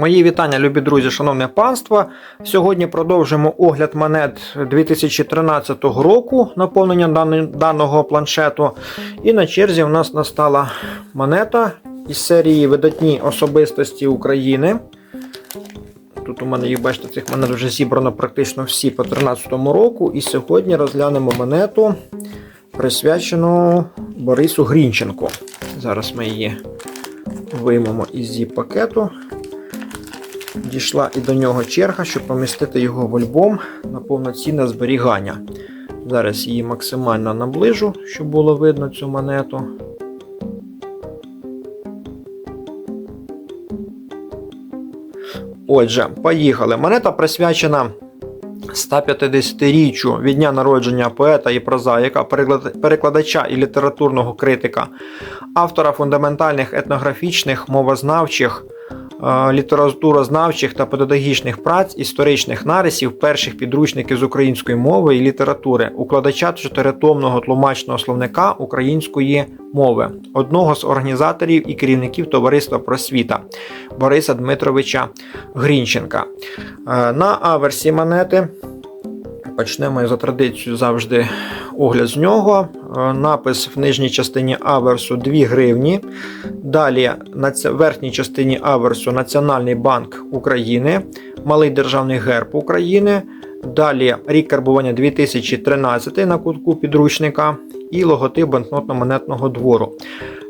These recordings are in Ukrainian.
Мої вітання, любі друзі, шановне панство. Сьогодні продовжимо огляд монет 2013 року, наповнення даного планшету. І на черзі в нас настала монета із серії Видатні особистості України. Тут у мене, їх бачите, цих монет вже зібрано практично всі по 2013 року. І сьогодні розглянемо монету, присвячену Борису Грінченку. Зараз ми її виймемо із пакету. Дійшла і до нього черга, щоб помістити його в альбом на повноцінне зберігання. Зараз її максимально наближу, щоб було видно цю монету. Отже, поїхали. Монета присвячена 150-річчю від дня народження поета і прозаїка, переклад- перекладача і літературного критика, автора фундаментальних етнографічних, мовознавчих, літературознавчих та педагогічних праць, історичних нарисів, перших підручників з української мови і літератури, укладача чотиритомного тлумачного словника української мови, одного з організаторів і керівників товариства просвіта Бориса Дмитровича Грінченка. Е, На аверсі монети Почнемо за традицією завжди огляд з нього. Е, Напис в нижній частині аверсу 2 гривні. Далі на верхній частині аверсу Національний банк України, Малий державний герб України. Далі рік карбування 2013 на кутку підручника і логотип банкнотно-монетного двору.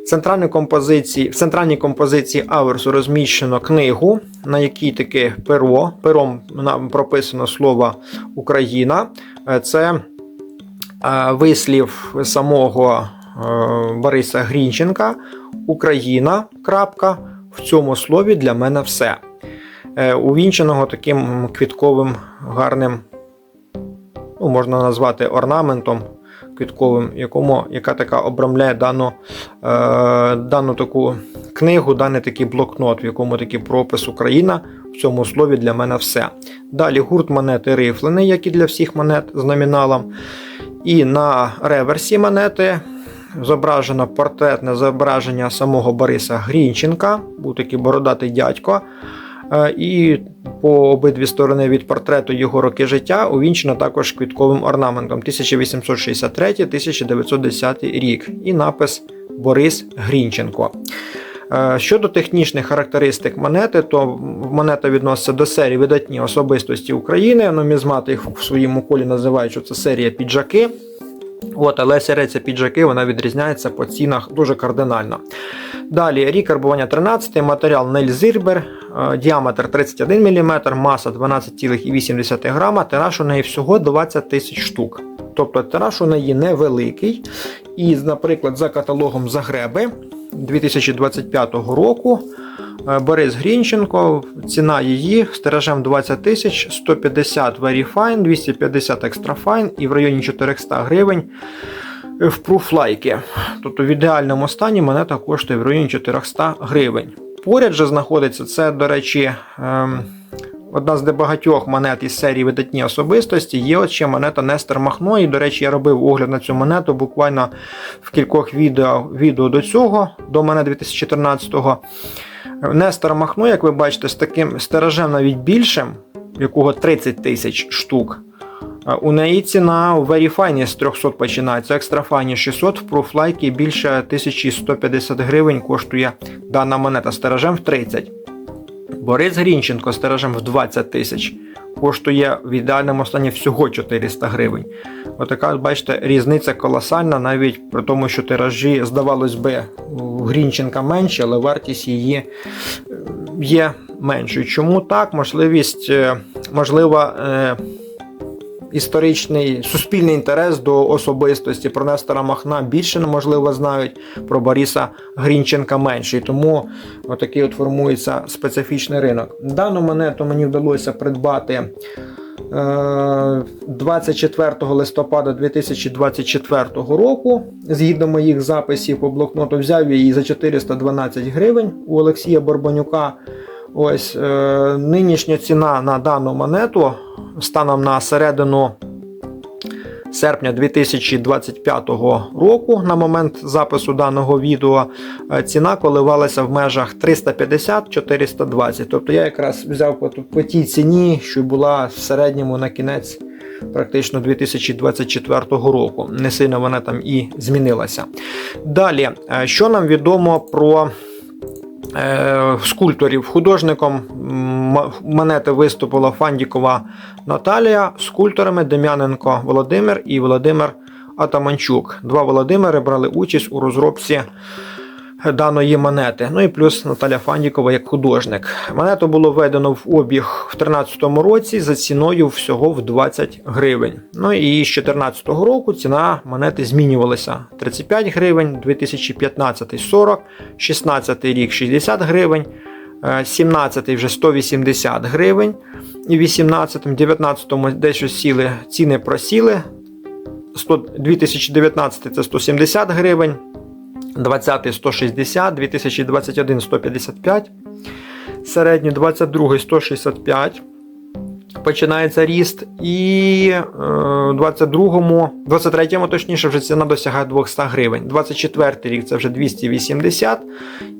В центральній композиції, в центральній композиції аверсу розміщено книгу, на якій таке перо. Пером прописано слово Україна. Е, Це е, вислів самого е, Бориса Грінченка. Україна. крапка, В цьому слові для мене все. Увінченого таким квітковим гарним, ну, можна назвати орнаментом квітковим, якому, яка така обрамляє дану, е, дану таку книгу, даний такий блокнот, в якому такий пропис Україна. В цьому слові для мене все. Далі гурт монети рифлений, як і для всіх монет з номіналом. І на реверсі монети зображено портретне зображення самого Бориса Грінченка, був такий бородатий дядько. Е, І по обидві сторони від портрету його роки життя увінчено також квітковим орнаментом 1863-1910 рік і напис Борис Грінченко. Е, Щодо технічних характеристик монети, то монета відноситься до серії видатні особистості України. Нумізмати їх в своєму колі називають, що це серія піджаки. От, але серія ця піджаки вона відрізняється по цінах дуже кардинально. Далі рік карбування 13, матеріал Нель Зірбер, е, діаметр 31 мм, маса 12,8 грама, тираж у неї всього 20 тисяч штук. Тобто тираж у неї невеликий. І, наприклад, за каталогом Загреби 2025 року е, Борис Грінченко, ціна її з тиражем 20 тисяч, 150 Very Fine, 250 Extra Fine і в районі 400 гривень в пруфлайки. Тобто в ідеальному стані монета коштує в районі 400 гривень. Поряд же знаходиться це, до речі, ем, одна з небагатьох монет із серії видатні особистості. Є от ще монета Нестер Махно. І, до речі, я робив огляд на цю монету буквально в кількох відео, відео до цього, до мене 2014-го. Нестор Махно, як ви бачите, з таким стиражем навіть більшим, якого 30 тисяч штук. У неї ціна у Verifine з 300 починається, екстрафайні 600, в Prooflike більше 1150 гривень коштує дана монета з в 30. Борис Грінченко з в 20 тисяч коштує в ідеальному стані всього 400 гривень. Отака, бачите, різниця колосальна, навіть при тому, що тиражі, здавалось би, у Грінченка менше, але вартість її е, є меншою. Чому так? Можливість, можлива. можливо, е, історичний суспільний інтерес до особистості про Нестора Махна більше можливо знають, про Бориса Грінченка менше. І тому отакий от формується специфічний ринок. Дану монету мені вдалося придбати. е, 24 листопада 2024 року, згідно моїх записів по блокноту, взяв її за 412 гривень у Олексія Борбанюка. Ось е, нинішня ціна на дану монету станом на середину серпня 2025 року, на момент запису даного відео, е, ціна коливалася в межах 350-420. Тобто я якраз взяв по, по тій ціні, що була в середньому на кінець практично 2024 року. Не сильно вона там і змінилася. Далі, е, що нам відомо про скульпторів? Художником монети виступила Фандікова Наталія, скульпторами Дем'яненко Володимир і Володимир Атаманчук. Два Володимири брали участь у розробці даної монети. Ну і плюс Наталя Фандікова як художник. Монету було введено в обіг в 2013 році за ціною всього в 20 гривень. Ну і з 2014 року ціна монети змінювалася: 35 гривень, 2015 40, 16 рік 60 гривень. 17 вже 180 гривень, і 18 19 дещо сіли, ціни просіли. 100, 2019 це 170 гривень, 20 160, 2021 155, середній 22 165. Починається ріст, і е, 22-му, 23-му, точніше, вже ціна досягає 200 гривень. 24 й рік це вже 280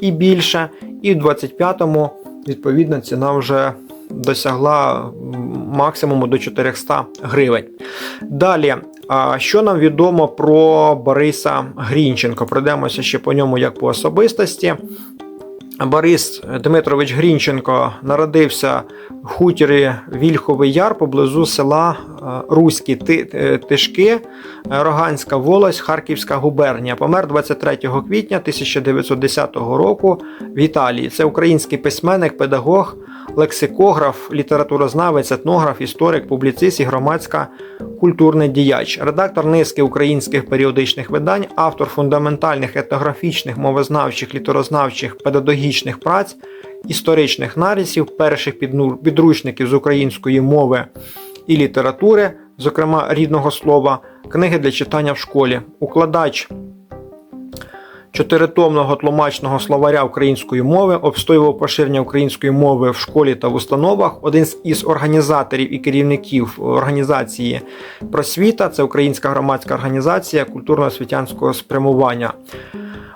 і більше. І в 25-му, відповідно, ціна вже досягла максимуму до 400 гривень. Далі, що нам відомо про Бориса Грінченко? Пройдемося ще по ньому як по особистості. Борис Дмитрович Грінченко народився в хутірі Вільховий Яр поблизу села е, Руські е, Тишки, е, Роганська волость, Харківська губернія. Помер 23 квітня 1910 року в Італії. Це український письменник, педагог, лексикограф, літературознавець, етнограф, історик, публіцист і громадська культурний діяч, редактор низки українських періодичних видань, автор фундаментальних етнографічних, мовознавчих, літерознавчих, педагогічних праць, історичних нарисів, перших підручників з української мови і літератури, зокрема рідного слова, книги для читання в школі, укладач чотиритомного тлумачного словаря української мови, обстоював поширення української мови в школі та в установах. Один із організаторів і керівників організації просвіта це Українська громадська організація культурно-освітянського спрямування.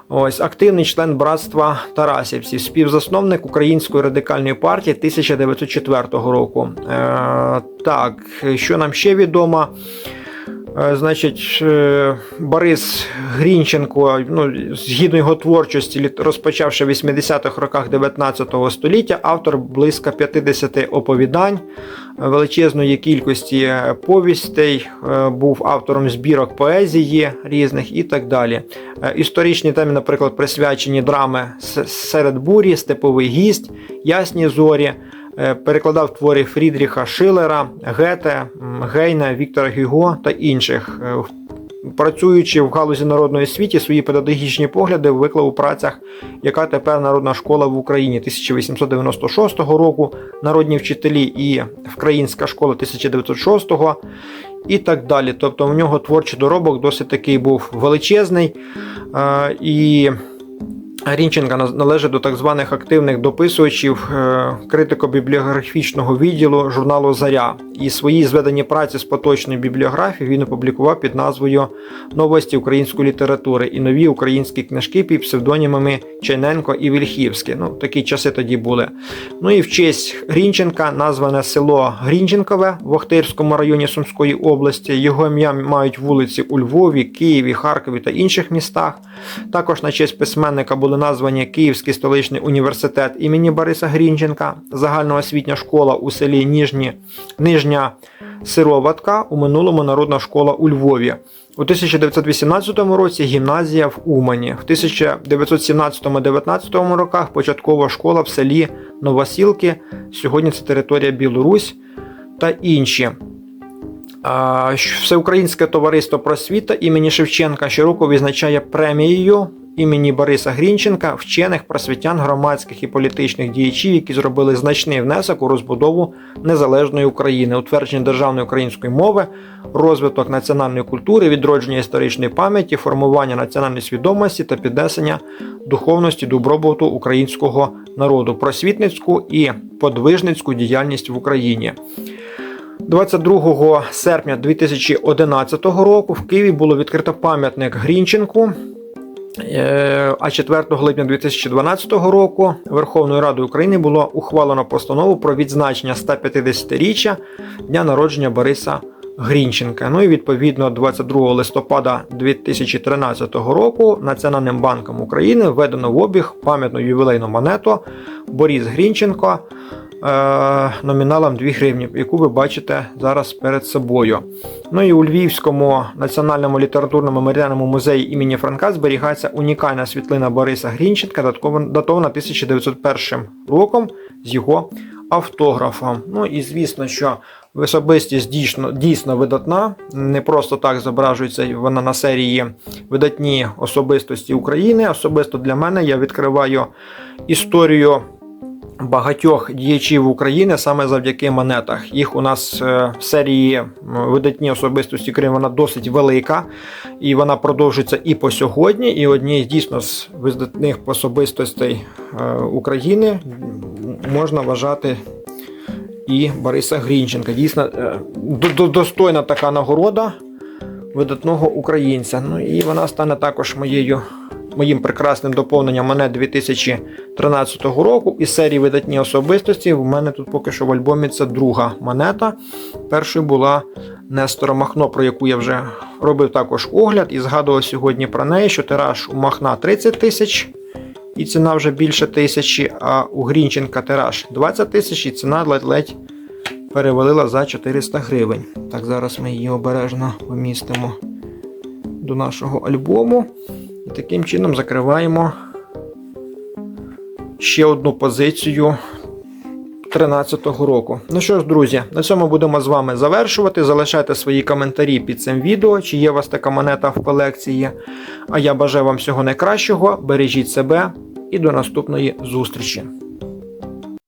Ось активний член братства Тарасівців, співзасновник Української радикальної партії 1904 року. Е, так, що нам ще відомо? Е, Значить, е, Борис Грінченко, ну, згідно його творчості, розпочавши в 80-х роках 19 століття, автор близько 50 оповідань, величезної кількості повістей, е, був автором збірок поезії різних і так далі. Історичні теми, наприклад, присвячені драми Серед бурі, Степовий гість, Ясні зорі. Е, Перекладав твори Фрідріха Шилера, Гете, Гейна, Віктора Гюго та інших. Е, Працюючи в галузі народної освіті, свої педагогічні погляди виклав у працях, яка тепер народна школа в Україні 1896 року, народні вчителі і Вкраїнська школа 1906 і так далі. Тобто у нього творчий доробок досить такий був величезний. Е, І Рінченка належить до так званих активних дописувачів е, критико-бібліографічного відділу журналу Заря. І свої зведені праці з поточної бібліографії він опублікував під назвою Новості української літератури і нові українські книжки під псевдонімами Чайненко і Вільхівський. Ну, такі часи тоді були. Ну і в честь Грінченка назване село Грінченкове в Охтирському районі Сумської області. Його ім'я мають вулиці у Львові, Києві, Харкові та інших містах. Також на честь письменника були названі Київський столичний університет імені Бориса Грінченка, загальноосвітня школа у селі Ніжні, Нижня Сироватка, у минулому народна школа у Львові. У 1918 році гімназія в Умані. В 1917-19 роках початкова школа в селі Новосілки. Сьогодні це територія Білорусь та інші. Всеукраїнське товариство просвіта імені Шевченка щороку відзначає премією імені Бориса Грінченка вчених просвітян громадських і політичних діячів, які зробили значний внесок у розбудову незалежної України, утвердження державної української мови, розвиток національної культури, відродження історичної пам'яті, формування національної свідомості та піднесення духовності добробуту українського народу, просвітницьку і подвижницьку діяльність в Україні. 22 серпня 2011 року в Києві було відкрито пам'ятник Грінченку. Е, А 4 липня 2012 року Верховною Радою України було ухвалено постанову про відзначення 150-річчя дня народження Бориса Грінченка. Ну і відповідно 22 листопада 2013 року Національним банком України введено в обіг пам'ятну ювілейну монету Борис Грінченко номіналом 2 гривні, яку ви бачите зараз перед собою. Ну і у Львівському національному літературному меморіальному музеї імені Франка зберігається унікальна світлина Бориса Грінченка, датована 1901 роком з його автографом. Ну і звісно, що особистість дійсно, дійсно видатна. Не просто так зображується вона на серії видатні особистості України. Особисто для мене я відкриваю історію багатьох діячів України саме завдяки монетах. Їх у нас е, в серії видатні особистості України вона досить велика, і вона продовжується і по сьогодні. І однією дійсно з видатних особистостей е, України можна вважати. І Бориса Грінченка. Дійсно, е, до- до- достойна така нагорода видатного українця. Ну і вона стане також моєю моїм прекрасним доповненням монет 2013 року. Із серії видатні особистості. У мене тут поки що в альбомі це друга монета. Першою була Нестора Махно, про яку я вже робив також огляд і згадував сьогодні про неї, що тираж у Махна 30 тисяч. І ціна вже більше тисячі, а у Грінченка тираж 20 тисяч, і ціна ледь-ледь перевалила за 400 гривень. Так, зараз ми її обережно помістимо до нашого альбому. І таким чином закриваємо ще одну позицію 13-го року. Ну що ж, друзі, на цьому будемо з вами завершувати. Залишайте свої коментарі під цим відео, чи є у вас така монета в колекції. А я бажаю вам всього найкращого. Бережіть себе і до наступної зустрічі.